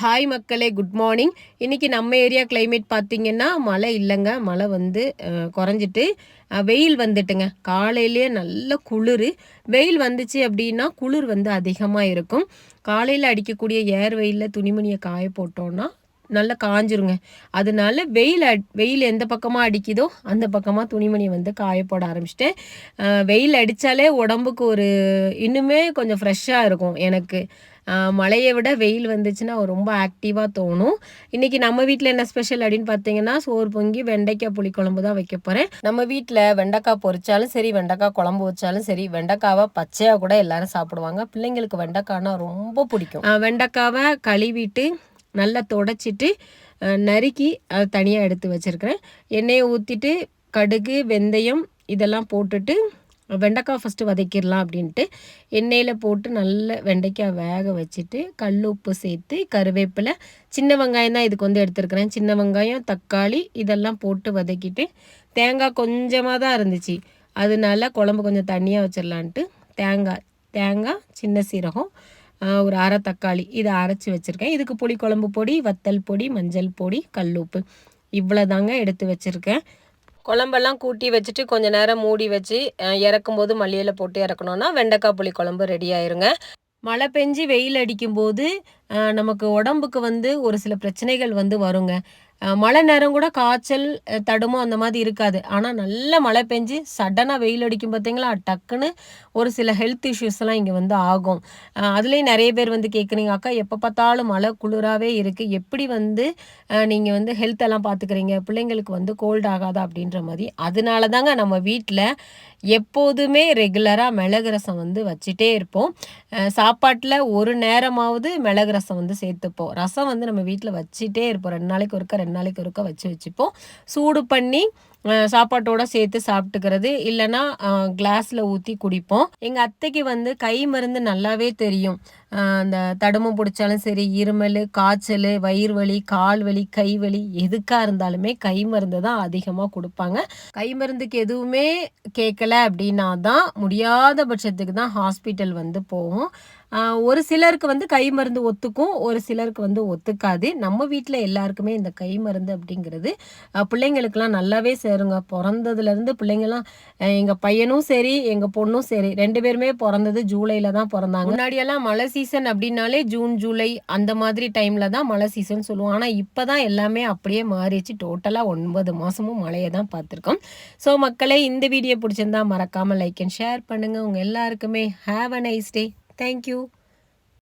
Hi மக்களே good morning இன்றைக்கி நம்ம ஏரியா கிளைமேட் பார்த்திங்கன்னா மழை இல்லைங்க. மழை வந்து குறைஞ்சிட்டு வெயில் வந்துட்டுங்க. காலையிலேயே நல்ல குளிர். வெயில் வந்துச்சு அப்படின்னா குளிர் வந்து அதிகமாக இருக்கும். காலையில் அடிக்கக்கூடிய ஏர் வெயிலில் துணிமணியை காய போட்டோன்னா நல்லா காஞ்சிருங்க. அதனால வெயில் அட்- வெயில் எந்த பக்கமாக அடிக்குதோ அந்த பக்கமாக துணிமணியை வந்து காய போட ஆரம்பிச்சிட்டேன். வெயில் அடித்தாலே உடம்புக்கு ஒரு இன்னுமே கொஞ்சம் ஃப்ரெஷ்ஷாக இருக்கும் எனக்கு. மழையை விட வெயில் வந்துச்சுன்னா ரொம்ப ஆக்டிவாக தோணும். இன்றைக்கி நம்ம வீட்டில் என்ன ஸ்பெஷல் அப்படின்னு பார்த்தீங்கன்னா சோறு பொங்கி வெண்டைக்காய் புளிக்குழம்பு தான் வைக்க போகிறேன் நம்ம வீட்டில் வெண்டைக்காய் பொறிச்சாலும் சரி வெண்டைக்காய் குழம்பு வச்சாலும் சரி வெண்டைக்காவை பச்சையாக கூட எல்லாரும் சாப்பிடுவாங்க. பிள்ளைங்களுக்கு வெண்டைக்காய்னா ரொம்ப பிடிக்கும். வெண்டைக்காவை கழுவிட்டு நல்லா தொடச்சிட்டு நறுக்கி அதை தனியாக எடுத்து வச்சுருக்கிறேன். எண்ணெயை ஊற்றிட்டு கடுகு வெந்தயம் இதெல்லாம் போட்டுட்டு வெண்டைக்காய் ஃபஸ்ட்டு வதக்கிடலாம் அப்படின்ட்டு எண்ணெயில் போட்டு நல்ல வெண்டைக்காய் வேக வச்சுட்டு கல் உப்பு சேர்த்து கருவேப்பிலை சின்ன வெங்காயம் தான் இதுக்கு வந்து எடுத்துருக்குறேன். சின்ன வெங்காயம் தக்காளி இதெல்லாம் போட்டு வதக்கிட்டு தேங்காய் கொஞ்சமாக தான் இருந்துச்சு. அதனால குழம்பு கொஞ்சம் தண்ணியாக வச்சிடலான்ட்டு தேங்காய் தேங்காய் சின்ன சீரகம் ஒரு அரை தக்காளி. இதை அரைச்சி வச்சுருக்கேன். இதுக்கு புளிக்குழம்பு பொடி வத்தல் பொடி மஞ்சள் பொடி கல்லுப்பு. இவ்வளோ தாங்க எடுத்து வச்சுருக்கேன். குழம்பெல்லாம் கூட்டி வச்சுட்டு கொஞ்ச நேரம் மூடி வச்சு இறக்கும்போது மல்லியில் போட்டு இறக்கணுன்னா வெண்டைக்காய் புளி குழம்பு ரெடி ஆயிருங்க. மழை பெஞ்சு வெயில் அடிக்கும்போது நமக்கு உடம்புக்கு வந்து ஒரு சில பிரச்சனைகள் வந்து வருங்க. மழை நேரம் கூட காய்ச்சல் தடுமோ அந்த மாதிரி இருக்காது. ஆனால் நல்ல மழை பெஞ்சு சடனாக வெயில் அடிக்கும் பார்த்தீங்களா? டக்குன்னு ஒரு சில ஹெல்த் இஷ்யூஸ்லாம் இங்கே வந்து ஆகும். அதுலேயும் நிறைய பேர் வந்து கேட்குறீங்க அக்கா எப்போ பார்த்தாலும் மழை குளிராகவே இருக்குது எப்படி வந்து நீங்கள் வந்து ஹெல்த் எல்லாம் பார்த்துக்கிறீங்க? பிள்ளைங்களுக்கு வந்து கோல்ட் ஆகாதா? அப்படின்ற மாதிரி. அதனால தாங்க நம்ம வீட்டில் எப்போதுமே ரெகுலராக மிளகு ரசம் வந்து வச்சுட்டே இருப்போம். சாப்பாட்டில் ஒரு நேரமாவது மிளகு ரசம் வந்து சேர்த்துப்போம். ரசம் வந்து நம்ம வீட்டில் வச்சுட்டே இருப்போம். ரெண்டு நாளைக்கு ஒருக்கா ரெண்டு நாளைக்கு ஒருக்கா வச்சு வச்சுப்போம். சூடு பண்ணி சாப்பாட்டோட சேர்த்து சாப்பிட்டுக்கிறது. இல்லைன்னா கிளாஸில் ஊற்றி குடிப்போம். எங்கள் அத்தைக்கு வந்து கை மருந்து நல்லாவே தெரியும். அந்த தடுமம் பிடிச்சாலும் சரி இருமல் காய்ச்சல் வயிறு வலி கால் வலி கை வலி எதுக்காக இருந்தாலுமே கை மருந்து தான் அதிகமாக கொடுப்பாங்க. கை மருந்துக்கு எதுவுமே கேட்கல அப்படின்னா தான் முடியாத பட்சத்துக்கு தான் ஹாஸ்பிட்டல் வந்து போகும். ஒரு சிலருக்கு வந்து கை மருந்து ஒத்துக்கும் ஒரு சிலருக்கு வந்து ஒத்துக்காது. நம்ம வீட்டில் எல்லாருக்குமே இந்த கை மருந்து அப்படிங்கிறது பிள்ளைங்களுக்கெல்லாம் நல்லாவே சேருங்க. பிறந்ததுலேருந்து பிள்ளைங்கள்லாம் எங்கள் பையனும் சரி எங்கள் பொண்ணும் சரி ரெண்டு பேருமே பிறந்தது ஜூலையில் தான் பிறந்தாங்க. முன்னாடியெல்லாம் மழை சீசன் அப்படின்னாலே ஜூன் ஜூலை அந்த மாதிரி டைமில் தான் மழை சீசன் சொல்லுவோம். ஆனால் இப்போ தான் எல்லாமே அப்படியே மாறிடுச்சு. டோட்டலாக ஒன்பது மாதமும் மழையை தான் பார்த்துருக்கோம். ஸோ மக்களே இந்த வீடியோ பிடிச்சிருந்தா மறக்காமல் லைக் அண்ட் ஷேர் பண்ணுங்கள் உங்கள் எல்லாருக்குமே have a nice day thank you